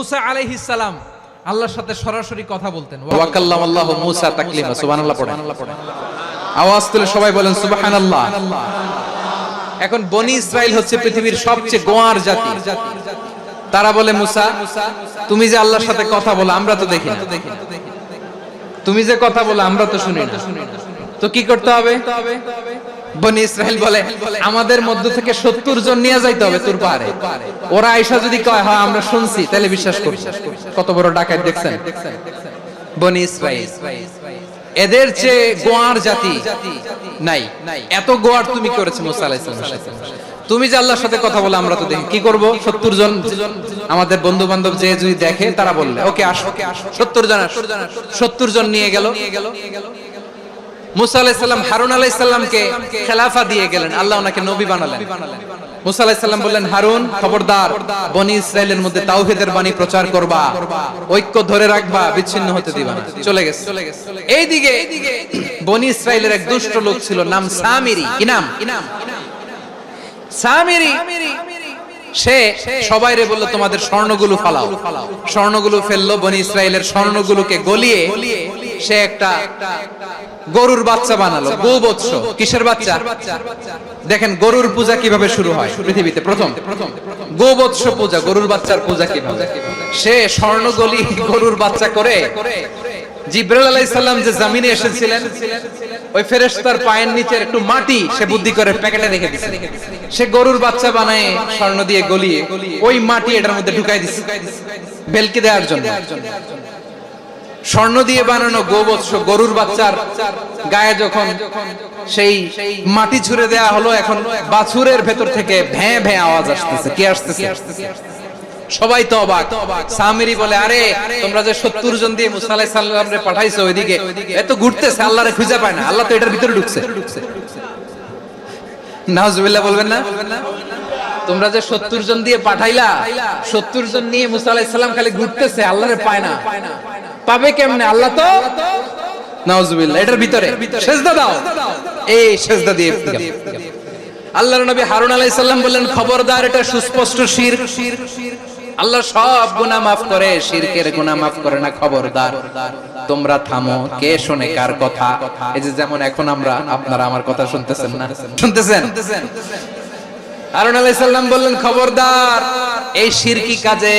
মুসা আলাইহিস সালাম আল্লাহর সাথে সরাসরি কথা বলতেন। আওয়াজ তুলে সবাই বলেন, সুবহানাল্লাহ। এখন বনি ইসরাইল হচ্ছে পৃথিবীর সবচেয়ে গোয়ার জাতি। তারা বলে, মুসা, তুমি যে আল্লাহর সাথে কথা বলো, আমরা তো দেখি তুমি যে কথা বলো, আমরা তো শুনি তো কি করতে হবে? বনি ইসরাইল বলে, আমাদের মধ্য থেকে সত্তর জন নিয়ে যাইতে হবে তোর পাহাড়ে ওরা যদি কয়, হয়, আমরা শুনছি, তাহলে বিশ্বাস করি কত বড় ডাকাত দেখছেন? বনি ইসরাইল। এদের গোয়ার জাতি নাই। এত গোয়ার তুমি করেছ মুসা তুমি যে আল্লাহর সাথে কথা বলে, আমরা তো দেখি। কি করব? জন আমাদের বন্ধু বান্ধব যে যদি দেখে, তারা বললে, ওকে, আসো। সত্তর জন সত্তর জন নিয়ে গেল। মুসা আলাইসাল্লাম হারুন আলাইসাল্লামকে খেলাফা দিয়ে গেলেন। আল্লাহ ওনাকে নবী বানালেন। মুসা বললেন, হারুন, খবরদার, বনি ইসরায়েলের মধ্যে বাণী প্রচার করবা। ঐক্য ধরে রাখবা, বিচ্ছিন্ন হতে দিবা চলে গেছে। এইদিকে বনি ইসরায়েলের এক দুষ্ট লোক ছিল, নাম সামিরি। সামিরি, সে তোমাদের স্বর্ণগুলো ফালাও। স্বর্ণগুলো ফেলল, বনি ইসরায়েলের স্বর্ণগুলোকে গলিয়ে সে একটা গরুর বাচ্চা বানালো, গোবৎস। কিসের বাচ্চা? দেখেন, গরুর পূজা কীভাবে শুরু হয় পৃথিবীতে? প্রথম, গোবৎস পূজা, গরুর বাচ্চার পূজা কীভাবে? সে স্বর্ণ গলি গরুর বাচ্চা করে আলাইহিস যে জমিনে এসেছিলেন, ওই পায়ের নিচে একটু মাটি সে বুদ্ধি করে প্যাকেটে রেখে সে গরুর বাচ্চা বানায়, স্বর্ণ দিয়ে গলিয়ে, ওই মাটি এটার মধ্যে ঢুকাই দিছে, বেলকে দেওয়ার জন্য। স্বর্ণ দিয়ে বানানো গোবৎস গরুর বাচ্চার গায়ে যখন সেই মাটি ছুঁড়ে দেয়া হলো, এখন বাছুরের ভেতর থেকে ভ্যাঁ ভ্যাঁ আওয়াজ আসতেছে। কি আসতেছে? সবাই তো অবাক। সামিরি বলে, আরে, তোমরা যে সত্তর জন দিয়ে মুসা আলাইহিস সালাম রে পাঠাইছো ওইদিকে এত ঘুরতেছে, আল্লাহরে খুঁজে পায় না, আল্লাহ তো এটার ভিতরে ঢুকছে। নাউজুবিল্লাহ বলবেন না? তোমরা যে সত্তর জন দিয়ে পাঠাইলা, সত্তর জন নিয়ে মুসা আলাইহিস সালাম খালি ঘুরতেছে, আল্লাহরে পায় না। পাবে কেমনে? আল্লাহ তো? নাউজুবিল্লাহ এটার ভিতরে। সেজদা দাও। এই সেজদা দিয়ে আল্লাহর নবী হারুন আলাইহিস সালাম বললেন খবরদার এটা সুস্পষ্ট শিরক আল্লাহ সব গুনাহ মাফ করে শিরকের গুনাহ মাফ করে না খবরদার। তোমরা থামো কে শোনে কার কথা? এই যে যেমন এখন আমরা আপনারা আমার কথা শুনতেছেন না? শুনতেছেন। হারুন আলাইহিস সালাম বললেন খবরদার এই শিরকি কাজে?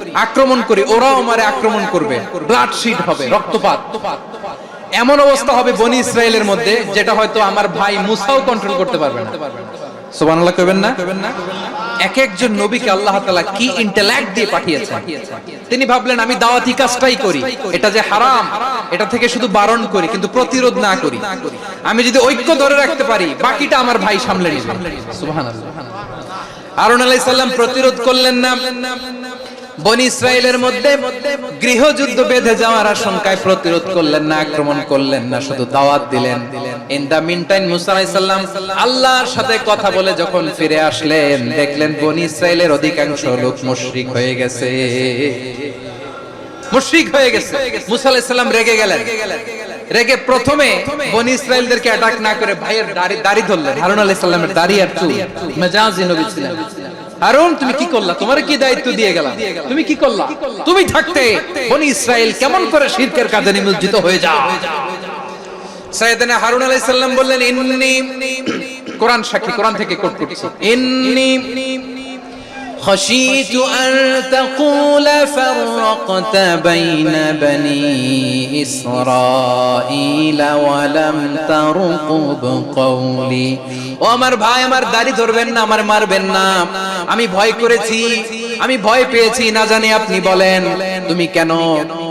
আক্রমণ করি, ওরাও আমারে আক্রমণ করবে। ব্লাড শিট হবে, রক্তপাত। এমন অবস্থা হবে বনি ইসরায়েলের মধ্যে, যেটা হয়তো আমার ভাই মুসাও কন্ট্রোল করতে পারবে না। না? এক একজন নবীকে আল্লাহ তাআলা কি ইন্টেলেক্ট দিয়ে তিনি ভাবলেন, আমি দাওয়াতি কাজটাই করি। এটা যে হারাম, এটা থেকে শুধু বারণ করি, কিন্তু প্রতিরোধ না করি। আমি যদি ঐক্য ধরে রাখতে পারি, বাকিটা আমার ভাই সামলে নেবে। সুবহানাল্লাহ। হারুন আলাইহিস সালাম প্রতিরোধ করলেন না। বনি ইসরায়েলের মধ্যে গৃহযুদ্ধ বেঁধে যাওয়ার আশঙ্কায় প্রতিরোধ করলেন না, আক্রমণ করলেন না, শুধু দাওয়াত দিলেন। ইন দা মিন টাইম মুসা আলাইহিস সালাম আল্লাহর সাথে কথা বলে যখন ফিরে আসলেন, দেখলেন বনি ইসরায়েলের অধিকাংশ লোক মুশরিক হয়ে গেছে। মুশরিক হয়ে গেছে। মুসা আলাইহিস সালাম রেগে গেলেন। রেগে প্রথমে বনি ইসরায়েলদেরকে অ্যাটাক না করে ভাইয়ের দাড়ি দাড়ি ধরলেন। হারুন আলাইহিস সালামের দাড়ি আর চুল। মেজাজি নবী ছিলেন। হারুন তুমি কি করলা? তোমার কি দায়িত্ব দিয়ে গেলাম? তুমি কি করলা? তুমি থাকতে বনি ইসরায়েল কেমন করে শিরকের কাজে নিমজ্জিত হয়ে যাও সাইয়েদনা হারুন আলাইহিস সালাম বললেন ইন্নী কোরআন সাক্ষী কোরআন থেকে কোট করছি ইন্নী خشيت أن تقول فرقت بين بني إسرائيل ولم ترقب قولي ও আমার ভাই আমার দাড়ি ধরবেন না আমার মারবেন না আমি ভয় করেছি আমি ভয় পেয়েছি না জানি আপনি বলেন তুমি কেন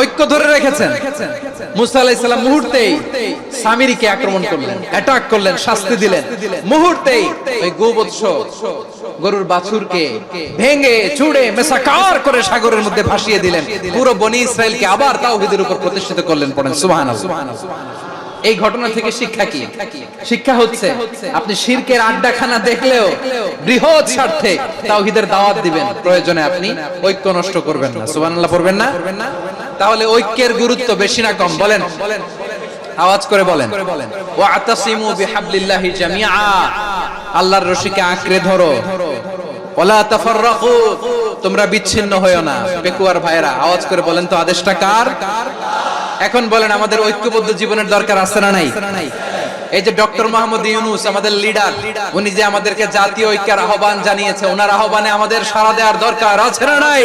ঐক্য ধরে রেখেছেন। মুসা আলাইহিস মুহূর্তেই সামিরিকে আক্রমণ করলেন অ্যাটাক করলেন, শাস্তি দিলেন। মুহূর্তেই ওই গোবৎস গরুর বাছুরকে ভেঙে চুড়ে মেসাকার করে সাগরের মধ্যে ভাসিয়ে দিলেন। পুরো বনি ইসরায়েলকে আবার তাওহীদের উপর প্রতিষ্ঠিত করলেন পড়েন। সুবহানাল্লাহ। এই ঘটনা থেকে শিক্ষা কি? শিক্ষা হচ্ছে, আপনি শিরকের আড্ডাখানা দেখলেও বৃহৎ স্বার্থে তাওহীদের দাওয়াত দিবেন। প্রয়োজনে আপনি ঐক্য নষ্ট করবেন না। সুবহানাল্লাহ পড়বেন না? তাহলে ঐক্যের গুরুত্ব বেশি না কম? বলেন। আওয়াজ করে বলেন। আল্লাহর রশিকে আঁকড়ে ধরো। তোমরা বিচ্ছিন্ন হয়ো না, পেকুয়ার ভাইরা আওয়াজ করে বলেন তো, আদেশটা কার? এখন বলেন, আমাদের ঐক্যবদ্ধ জীবনের দরকার আছে না নাই? এই যে ডক্টর মোহাম্মদ ইউনুস, আমাদের লিডার, উনি যে আমাদেরকে জাতীয় ঐক্যের আহ্বান জানিয়েছে, ওনার আহ্বানে আমাদের সাড়া দেওয়ার দরকার আছে না নাই?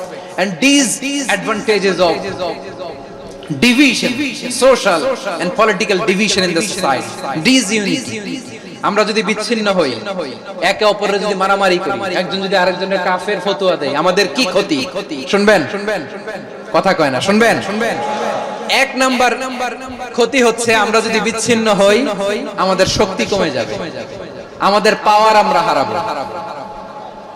And these advantages of division, social and political division in the society. Disunity আমরা যদি বিচ্ছিন্ন হই, একে অপরের যদি মারামারি করি, একজন যদি আরেকজনের কাফের ফতোয়া দেয়, আমাদের কি ক্ষতি? শুনবেন? শুনবেন কথা কয় না, শুনবেন? শুনবেন এক নাম্বার ক্ষতি হচ্ছে আমরা যদি বিচ্ছিন্ন হই, আমাদের শক্তি কমে যাবে, আমাদের পাওয়ার আমরা হারাবো।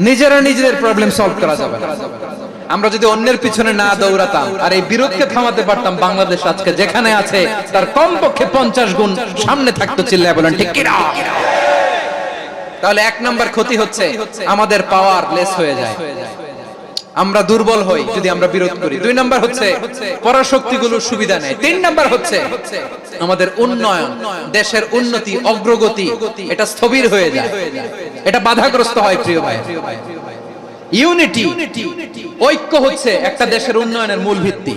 নিজেরা নিজেদের প্রবলেম সলভ করা যাবে আমরা যদি অন্যের পিছনে না দৌড়াতাম, আর এই বিরোধকে থামাতে পারতাম, বাংলাদেশ আজকে যেখানে আছে, তার কমপক্ষে পঞ্চাশ গুণ সামনে থাকতো চিল্লায় বলেন, ঠিক কিনা? তাহলে এক নাম্বার ক্ষতি হচ্ছে, আমাদের পাওয়ার লেস হয়ে যায়। আমরা দুর্বল হই যদি আমরা বিরোধ করি। দুই নাম্বার হচ্ছে পরাশক্তিগুলো সুবিধা নেই। তিন নাম্বার হচ্ছে, আমাদের উন্নয়ন, দেশের উন্নতি, অগ্রগতি, এটা স্থবির হয়ে যায়। এটা বাধাগ্রস্ত হয়, প্রিয় ভাই। ইউনিটি, ঐক্য হচ্ছে একটা দেশের উন্নয়নের মূল ভিত্তি।